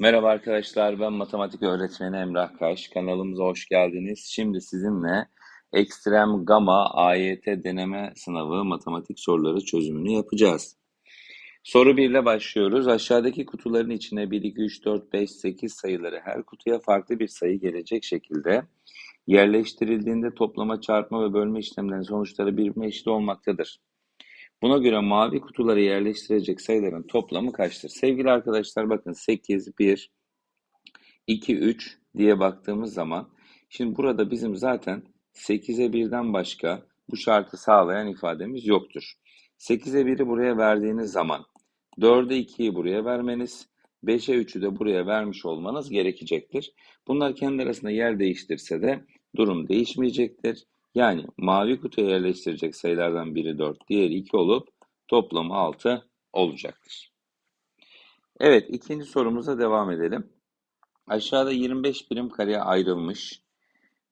Merhaba arkadaşlar, ben matematik öğretmeni Emrah Kaş. Kanalımıza hoş geldiniz. Şimdi sizinle ekstrem gama AYT deneme sınavı matematik soruları çözümünü yapacağız. Soru 1 ile başlıyoruz. Aşağıdaki kutuların içine 1, 2, 3, 4, 5, 8 sayıları her kutuya farklı bir sayı gelecek şekilde yerleştirildiğinde toplama, çarpma ve bölme işlemlerinin sonuçları birbirine eşit olmaktadır. Buna göre mavi kutuları yerleştirecek sayıların toplamı kaçtır? Sevgili arkadaşlar bakın 8, 1, 2, 3 diye baktığımız zaman şimdi burada bizim zaten 8'e 1'den başka bu şartı sağlayan ifademiz yoktur. 8'e 1'i buraya verdiğiniz zaman 4'e 2'yi buraya vermeniz, 5'e 3'ü de buraya vermiş olmanız gerekecektir. Bunlar kendi arasında yer değiştirse de durum değişmeyecektir. Yani mavi kutuya yerleştirecek sayılardan biri 4, diğeri 2 olup toplamı 6 olacaktır. Evet, ikinci sorumuza devam edelim. Aşağıda 25 birim kareye ayrılmış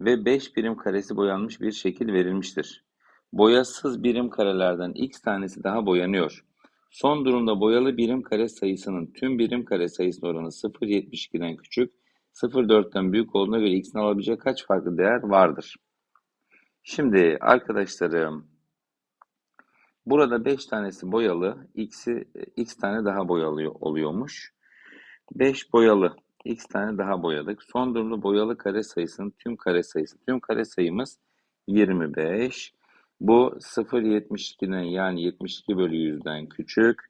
ve 5 birim karesi boyanmış bir şekil verilmiştir. Boyasız birim karelerden x tanesi daha boyanıyor. Son durumda boyalı birim kare sayısının tüm birim kare sayısının oranı 0.72'den küçük, 0.4'ten büyük olduğuna göre x'in alabileceği kaç farklı değer vardır? Şimdi arkadaşlarım burada 5 tanesi boyalı, x'i x tane daha boyalı oluyormuş. 5 boyalı, x tane daha boyadık. Son durumda boyalı kare sayısının tüm kare sayısı. Tüm kare sayımız 25. Bu 0.72'den yani 72 bölü 100'den küçük.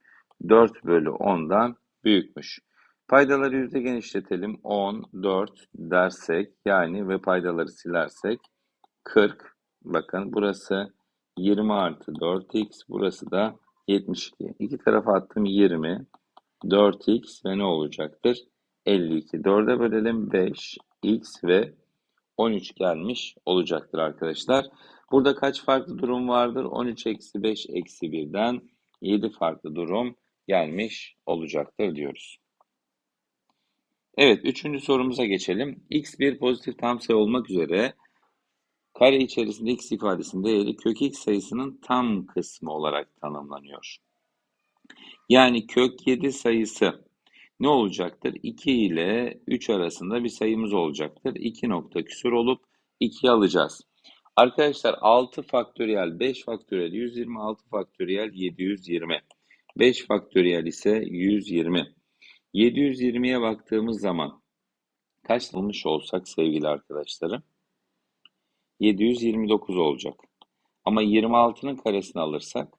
4 bölü 10'dan büyükmüş. Paydaları yüzde genişletelim. 10, 4 dersek yani ve paydaları silersek 40. Bakın burası 20 artı 4x. Burası da 72. İki tarafa attım 20. 4x ve ne olacaktır? 52. 4'e bölelim 5, x ve 13 gelmiş olacaktır arkadaşlar. Burada kaç farklı durum vardır? 13 eksi 5 eksi 1'den 7 farklı durum gelmiş olacaktır diyoruz. Evet, üçüncü sorumuza geçelim. x bir pozitif tam sayı olmak üzere kare içerisinde x ifadesinin değeri kök x sayısının tam kısmı olarak tanımlanıyor. Yani kök 7 sayısı ne olacaktır? 2 ile 3 arasında bir sayımız olacaktır. 2 nokta küsur olup 2 alacağız. Arkadaşlar 6 faktöriyel 5 faktöriyel 126 faktöriyel 720. 5 faktöriyel ise 120. 720'ye baktığımız zaman kaç almış olsak sevgili arkadaşlarım? 729 olacak. Ama 26'nın karesini alırsak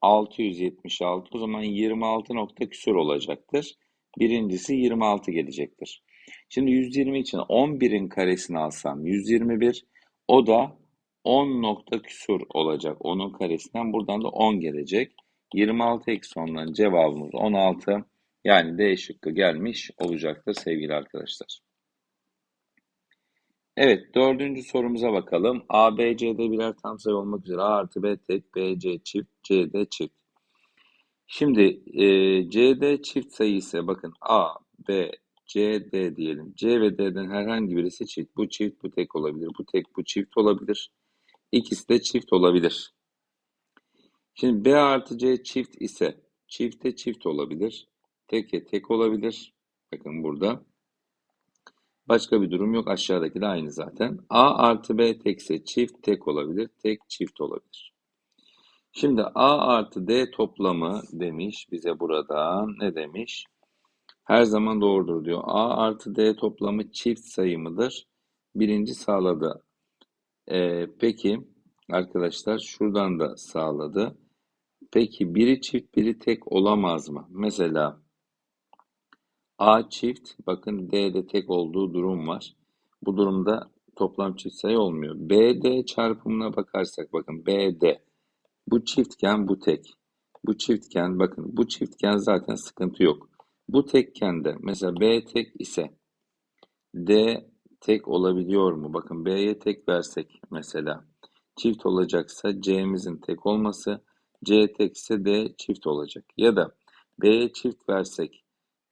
676 o zaman 26 nokta küsur olacaktır. Birincisi 26 gelecektir. Şimdi 120 için 11'in karesini alsam 121 o da 10 nokta küsur olacak. Onun karesinden buradan da 10 gelecek. 26 eksi 10'dan cevabımız 16. Yani D şıkkı gelmiş olacaktır sevgili arkadaşlar. Evet, dördüncü sorumuza bakalım. A, B, C'de birer tam sayı olmak üzere A artı B tek, B, C çift, C, D çift. Şimdi e, CD çift sayı ise bakın A, B, C, D diyelim. C ve D'den herhangi birisi çift. Bu çift, bu tek olabilir. Bu tek, bu çift olabilir. İkisi de çift olabilir. Şimdi B artı C çift ise çifte çift olabilir. Teke tek olabilir. Bakın burada. Başka bir durum yok. Aşağıdaki de aynı zaten. A artı B tekse çift tek olabilir. Tek çift olabilir. Şimdi A artı D toplamı demiş bize burada. Ne demiş? Her zaman doğrudur diyor. A artı D toplamı çift sayı mıdır? Birinci sağladı. Ee, peki arkadaşlar şuradan da sağladı. Peki biri çift biri tek olamaz mı? Mesela A çift, bakın D'de tek olduğu durum var. Bu durumda toplam çift sayı olmuyor. BD çarpımına bakarsak bakın BD. Bu çiftken bu tek. Bu çiftken bakın bu çiftken zaten sıkıntı yok. Bu tekken de mesela B tek ise D tek olabiliyor mu? Bakın B'ye tek versek mesela çift olacaksa C'mizin tek olması C tek ise D çift olacak. Ya da B'ye çift versek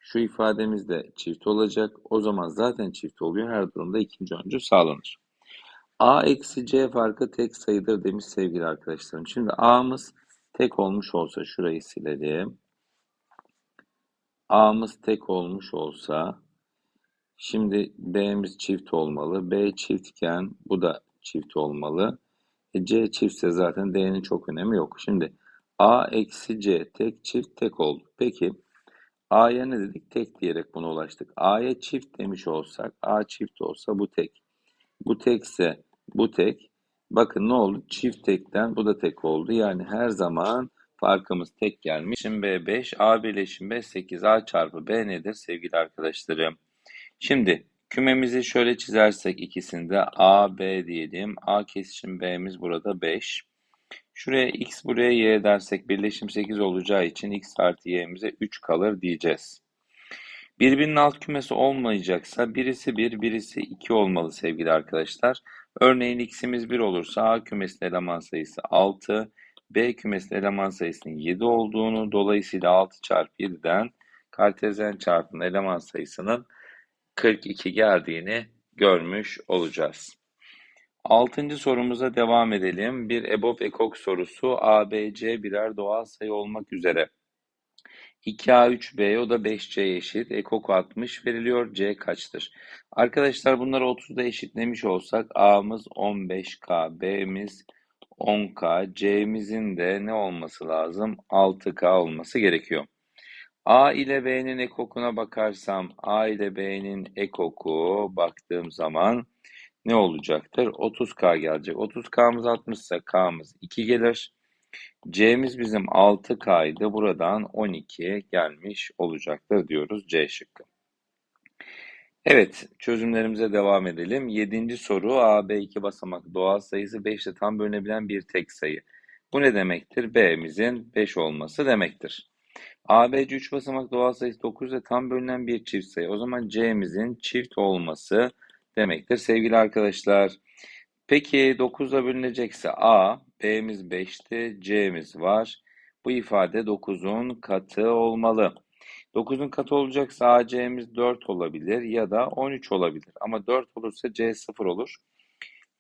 şu ifademiz de çift olacak. O zaman zaten çift oluyor. Her durumda ikinci öncü sağlanır. A eksi C farkı tek sayıdır demiş sevgili arkadaşlarım. Şimdi A'mız tek olmuş olsa şurayı silelim. A'mız tek olmuş olsa şimdi B'miz çift olmalı. B çiftken bu da çift olmalı. E, C çiftse zaten D'nin çok önemi yok. Şimdi A eksi C tek çift tek oldu. Peki A'ya ne dedik? Tek diyerek buna ulaştık. A'ya çift demiş olsak A çift olsa bu tek. Bu tekse bu tek. Bakın ne oldu? Çift tekten bu da tek oldu. Yani her zaman farkımız tek gelmiş. Şimdi B5, A birleşim B 8, A çarpı B nedir sevgili arkadaşlarım? Şimdi kümemizi şöyle çizersek ikisinde A, B diyelim. A kesişim B'miz burada 5. Şuraya x buraya y dersek birleşim 8 olacağı için x artı y'mize 3 kalır diyeceğiz. Birbirinin alt kümesi olmayacaksa birisi 1, birisi 2 olmalı sevgili arkadaşlar. Örneğin x'imiz 1 olursa A kümesinin eleman sayısı 6, B kümesinin eleman sayısının 7 olduğunu, dolayısıyla 6 çarpı 7'den kartezyen çarpımın eleman sayısının 42 geldiğini görmüş olacağız. Altıncı sorumuza devam edelim. Bir EBOB ekok sorusu A, B, C birer doğal sayı olmak üzere. 2A, 3B o da 5C eşit. Ekok 60 veriliyor. C kaçtır? Arkadaşlar bunları 30'da eşitlemiş olsak A'mız 15K, B'miz 10K, C'mizin de ne olması lazım? 6K olması gerekiyor. A ile B'nin ekokuna bakarsam A ile B'nin ekoku baktığım zaman ne olacaktır? 30K gelecek. 30K'mız 60 ise K'mız 2 gelir. C'miz bizim 6K'ydı. Buradan 12 gelmiş olacaktır diyoruz C şıkkı. Evet, çözümlerimize devam edelim. Yedinci soru A, B iki basamak doğal sayısı 5 ile tam bölünebilen bir tek sayı. Bu ne demektir? B'mizin 5 olması demektir. A, B, C 3 basamak doğal sayısı 9 ile tam bölünen bir çift sayı. O zaman C'mizin çift olması sevgili arkadaşlar. Peki 9'a bölünecekse A, B'miz 5'ti, C'miz var. Bu ifade 9'un katı olmalı. 9'un katı olacaksa A, C'miz 4 olabilir ya da 13 olabilir. Ama 4 olursa C 0 olur.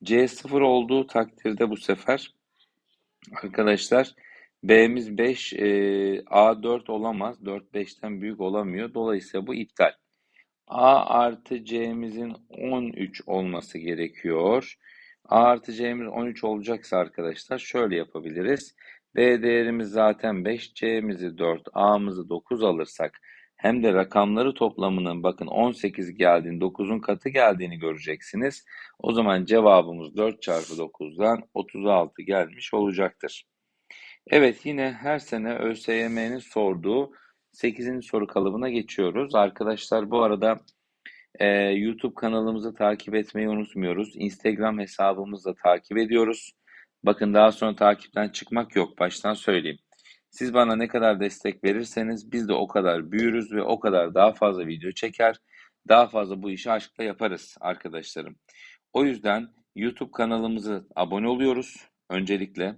C 0 olduğu takdirde bu sefer arkadaşlar B'miz 5, e, A 4 olamaz. 4 5'ten büyük olamıyor. Dolayısıyla bu iptal. A artı C'mizin 13 olması gerekiyor. A artı C'miz 13 olacaksa arkadaşlar şöyle yapabiliriz. B değerimiz zaten 5, C'mizi 4, A'mızı 9 alırsak hem de rakamları toplamının bakın 18 geldiğini, 9'un katı geldiğini göreceksiniz. O zaman cevabımız 4 çarpı 9'dan 36 gelmiş olacaktır. Evet yine her sene ÖSYM'nin sorduğu 8. soru kalıbına geçiyoruz. Arkadaşlar bu arada e, YouTube kanalımızı takip etmeyi unutmuyoruz. Instagram hesabımızı da takip ediyoruz. Bakın daha sonra takipten çıkmak yok. Baştan söyleyeyim. Siz bana ne kadar destek verirseniz biz de o kadar büyürüz ve o kadar daha fazla video çeker. Daha fazla bu işi aşkla yaparız arkadaşlarım. O yüzden YouTube kanalımızı abone oluyoruz öncelikle.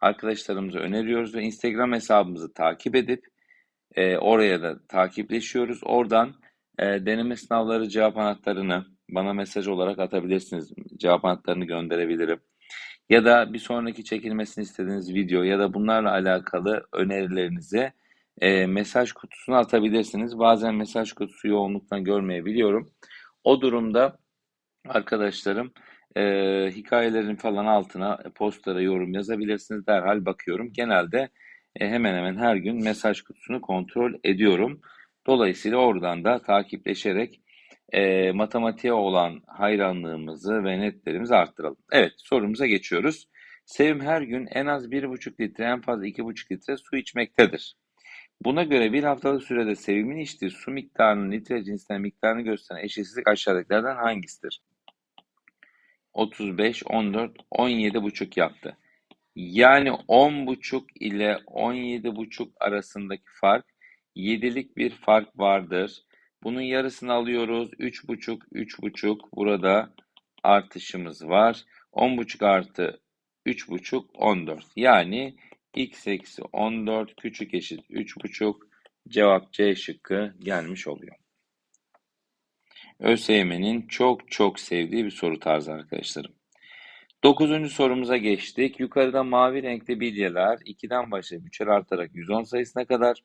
Arkadaşlarımıza öneriyoruz ve Instagram hesabımızı takip edip e, oraya da takipleşiyoruz. Oradan e, deneme sınavları cevap anahtarını bana mesaj olarak atabilirsiniz. Cevap anahtarını gönderebilirim. Ya da bir sonraki çekilmesini istediğiniz video ya da bunlarla alakalı önerilerinizi e, mesaj kutusuna atabilirsiniz. Bazen mesaj kutusu yoğunluktan görmeyebiliyorum. O durumda arkadaşlarım e, hikayelerin falan altına postlara yorum yazabilirsiniz. Derhal bakıyorum. Genelde e, hemen hemen her gün mesaj kutusunu kontrol ediyorum. Dolayısıyla oradan da takipleşerek e, matematiğe olan hayranlığımızı ve netlerimizi arttıralım. Evet sorumuza geçiyoruz. Sevim her gün en az 1,5 litre en fazla 2,5 litre su içmektedir. Buna göre bir haftalık sürede Sevim'in içtiği su miktarının litre cinsinden miktarını gösteren eşitsizlik aşağıdakilerden hangisidir? 35, 14, 17,5 yaptı. Yani 10,5 ile 17,5 arasındaki fark 7'lik bir fark vardır. Bunun yarısını alıyoruz. 3,5, 3,5 burada artışımız var. 10,5 artı 3,5, 14. Yani x eksi 14 küçük eşit 3,5 cevap C şıkkı gelmiş oluyor. ÖSYM'nin çok çok sevdiği bir soru tarzı arkadaşlarım. Dokuzuncu sorumuza geçtik. Yukarıda mavi renkli bilyeler 2'den başlayıp 3'er artarak 110 sayısına kadar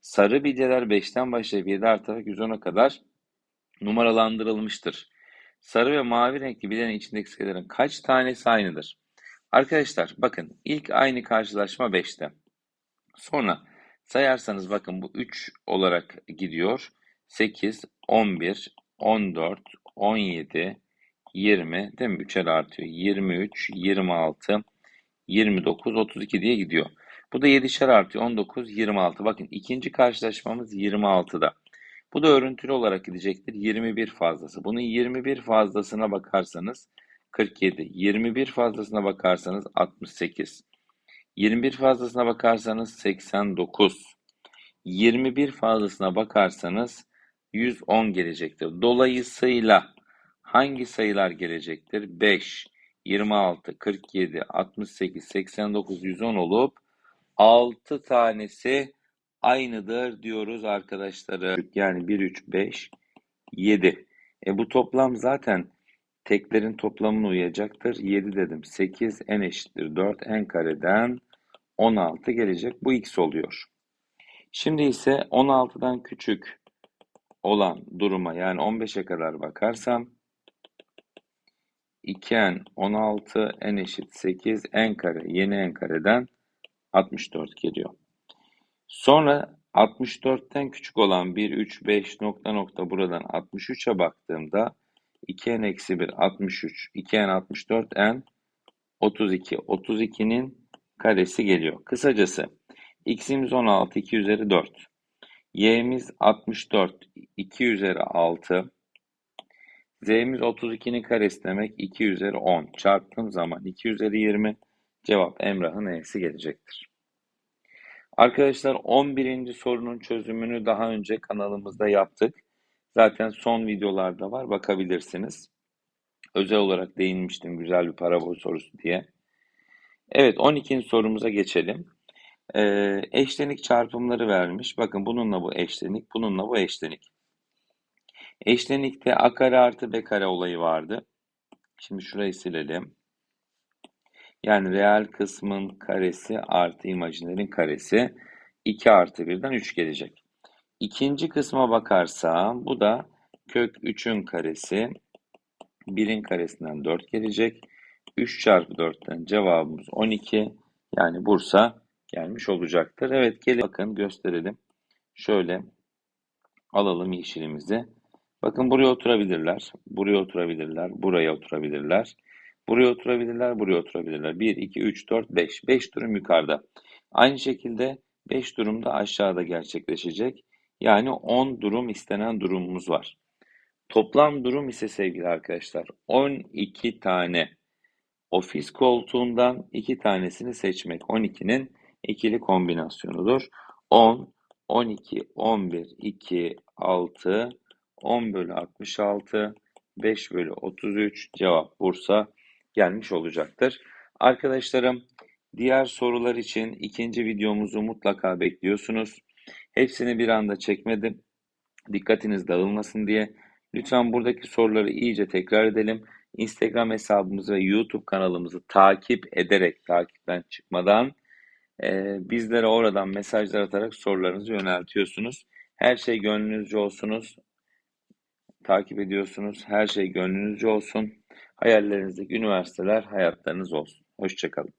Sarı bilyeler 5'ten başlayıp 7 artarak 110'a kadar numaralandırılmıştır. Sarı ve mavi renkli bilyelerin içindeki sayıların kaç tanesi aynıdır? Arkadaşlar bakın ilk aynı karşılaşma 5'te. Sonra sayarsanız bakın bu 3 olarak gidiyor. 8, 11, 14, 17, 20 değil mi? 3'er artıyor. 23, 26, 29, 32 diye gidiyor. Bu da 7'şer artıyor. 19, 26. Bakın ikinci karşılaşmamız 26'da. Bu da örüntülü olarak gidecektir. 21 fazlası. Bunun 21 fazlasına bakarsanız 47. 21 fazlasına bakarsanız 68. 21 fazlasına bakarsanız 89. 21 fazlasına bakarsanız 110 gelecektir. Dolayısıyla hangi sayılar gelecektir? 5, 26, 47, 68, 89, 110 olup 6 tanesi aynıdır diyoruz arkadaşları. Yani 1, 3, 5, 7. E bu toplam zaten teklerin toplamına uyacaktır. 7 dedim. 8 n eşittir 4 n kareden 16 gelecek. Bu x oluyor. Şimdi ise 16'dan küçük olan duruma yani 15'e kadar bakarsam 2n 16 n eşit 8 n kare yeni n kareden 64 geliyor. Sonra 64'ten küçük olan 1, 3, 5 nokta nokta buradan 63'e baktığımda 2n eksi 1 63, 2n 64, n 32. 32'nin karesi geliyor. Kısacası x'imiz 16, 2 üzeri 4. y'miz 64, 2 üzeri 6. z'miz 32'nin karesi demek 2 üzeri 10. Çarptığım zaman 2 üzeri 20. Cevap Emrah'ın e'si gelecektir. Arkadaşlar 11. sorunun çözümünü daha önce kanalımızda yaptık. Zaten son videolarda var bakabilirsiniz. Özel olarak değinmiştim güzel bir parabol sorusu diye. Evet 12. sorumuza geçelim. Ee, eşlenik çarpımları vermiş. Bakın bununla bu eşlenik, bununla bu eşlenik. Eşlenikte a kare artı b kare olayı vardı. Şimdi şurayı silelim. Yani reel kısmın karesi artı imajinerin karesi 2 artı 1'den 3 gelecek. İkinci kısma bakarsam bu da kök 3'ün karesi 1'in karesinden 4 gelecek. 3 çarpı 4'ten cevabımız 12. Yani Bursa gelmiş olacaktır. Evet gelin bakın gösterelim. Şöyle alalım yeşilimizi. Bakın buraya oturabilirler. Buraya oturabilirler. Buraya oturabilirler. Buraya oturabilirler. Buraya oturabilirler. 1, 2, 3, 4, 5. 5 durum yukarıda. Aynı şekilde 5 durum da aşağıda gerçekleşecek. Yani 10 durum istenen durumumuz var. Toplam durum ise sevgili arkadaşlar 12 tane. Ofis koltuğundan 2 tanesini seçmek 12'nin ikili kombinasyonudur. 10, 12, 11, 2, 6, 10 bölü 66, 5 bölü 33 cevap Bursa gelmiş olacaktır. Arkadaşlarım diğer sorular için ikinci videomuzu mutlaka bekliyorsunuz. Hepsini bir anda çekmedim. Dikkatiniz dağılmasın diye. Lütfen buradaki soruları iyice tekrar edelim. Instagram hesabımızı ve YouTube kanalımızı takip ederek, takipten çıkmadan e, bizlere oradan mesajlar atarak sorularınızı yöneltiyorsunuz. Her şey gönlünüzce olsunuz. Takip ediyorsunuz. Her şey gönlünüzce olsun. Hayallerinizdeki üniversiteler hayatlarınız olsun. Hoşçakalın.